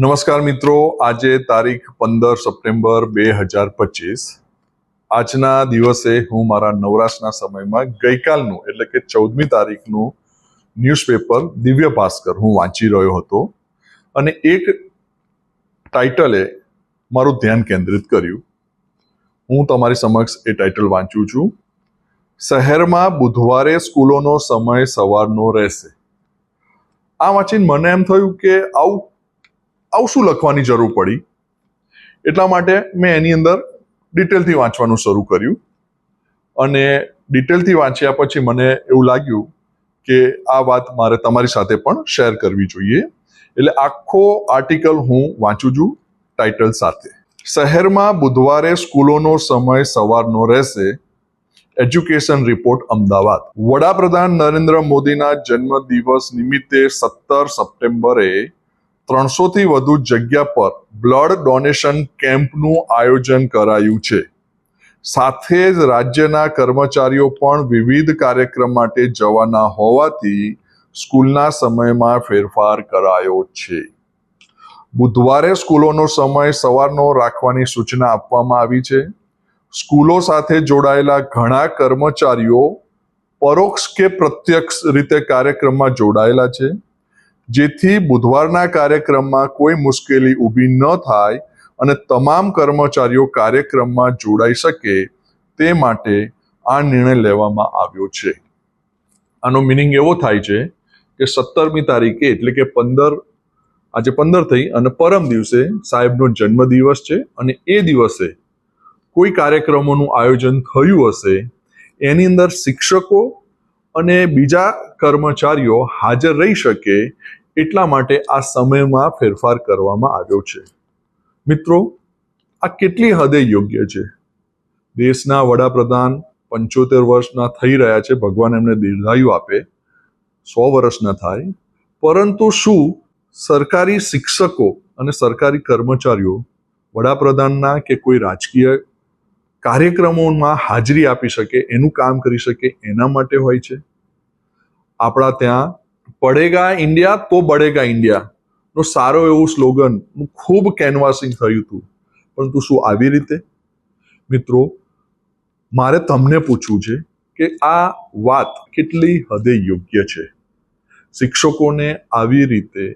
નમસ્કાર મિત્રો, આજે તારીખ પંદર સપ્ટેમ્બર બે હજાર પચીસ. આજના દિવસે હું મારા નવરાશના સમયમાં ગઈકાલનું, એટલે કે ચૌદમી તારીખનું ન્યૂઝપેપર દિવ્ય ભાસ્કર હું વાંચી રહ્યો હતો અને એક ટાઇટલે મારું ધ્યાન કેન્દ્રિત કર્યું. હું તમારી સમક્ષ એ ટાઇટલ વાંચું છું. શહેરમાં બુધવારે સ્કૂલોનો સમય સવારનો રહેશે. આ વાંચીને મને એમ થયું કે આવું આવું શું લખવાની જરૂર પડી. એટલા માટે મેં એની અંદર ડિટેલથી વાંચવાનું શરૂ કર્યું. અને ડિટેલથી વાંચ્યા પછી મને એવું લાગ્યું કે આ વાત મારે તમારી સાથે પણ શેર કરવી જોઈએ. એટલે આખો આર્ટિકલ હું વાંચું છું ટાઇટલ સાથે. શહેરમાં બુધવારે સ્કૂલોનો સમય સવારનો રહેશે. Education report Ahmedabad. વડાપ્રધાન નરેન્દ્ર મોદીના જન્મદિવસ નિમિત્તે સત્તર સપ્ટેમ્બરે ત્રણસોથી વધુ જગ્યા પર બ્લડ ડોનેશન કેમ્પનું આયોજન કરાયું છે. સાથે જ રાજ્યના કર્મચારીઓ પણ વિવિધ કાર્યક્રમ માટે જવાના હોવાથી સ્કૂલના સમયમાં ફેરફાર કરાયો છે. બુધવારે સ્કૂલોનો સમય સવારનો રાખવાની સૂચના આપવામાં આવી છે. સ્કૂલો સાથે જોડાયેલા ઘણા કર્મચારીઓ પરોક્ષ કે પ્રત્યક્ષ રીતે કાર્યક્રમમાં જોડાયેલા છે. જેથી બુધવારના કાર્યક્રમમાં કોઈ મુશ્કેલી ઊભી ન થાય અને તમામ કર્મચારીઓ કાર્યક્રમમાં જોડાઈ શકે તે માટે આ નિર્ણય લેવામાં આવ્યો છે. આનો મિનિંગ એવો થાય છે કે સત્તરમી તારીખે એટલે કે પંદર, આજે પંદર થઈ અને પરમ દિવસે સાહેબનો જન્મદિવસ છે અને એ દિવસે કોઈ કાર્યક્રમોનું આયોજન થયું હશે, એની અંદર શિક્ષકો અને બીજા કર્મચારીઓ હાજર રહી શકે એટલા માટે આ સમયમાં ફેરફાર કરવામાં આવ્યો છે. મિત્રો, આ કેટલી હદે યોગ્ય છે? દેશના વડાપ્રધાન પંચોતેર વર્ષના થઈ રહ્યા છે, ભગવાન એમને દીર્ઘાયુ આપે. સો વર્ષના થાય. પરંતુ શું સરકારી શિક્ષકો અને સરકારી કર્મચારીઓ વડાપ્રધાનના કે કોઈ રાજકીય કાર્યક્રમોમાં હાજરી આપી શકે, એનું કામ કરી શકે, એના માટે હોય છે? આપણા ત્યાં પડેગા ઇન્ડિયા તો બડેગા ઇન્ડિયા. નો સારો એવું સ્લોગન ખૂબ કેનવાસિંગ થયું હતું પરંતુ શું આવી રીતે? મિત્રો, મારે તમને પૂછવું છે કે આ વાત કેટલી હદે યોગ્ય છે? શિક્ષકોને આવી રીતે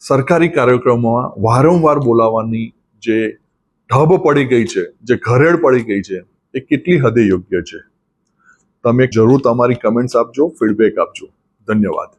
સરકારી કાર્યક્રમોમાં વારંવાર બોલાવવાની જે ઢબ પડી ગઈ છે, જે ઘરેડ પડી ગઈ છે, એ કેટલી હદે યોગ્ય છે? તમે જરૂર તમારી કમેન્ટ્સ આપજો ફીડબેક આપજો. धन्यवाद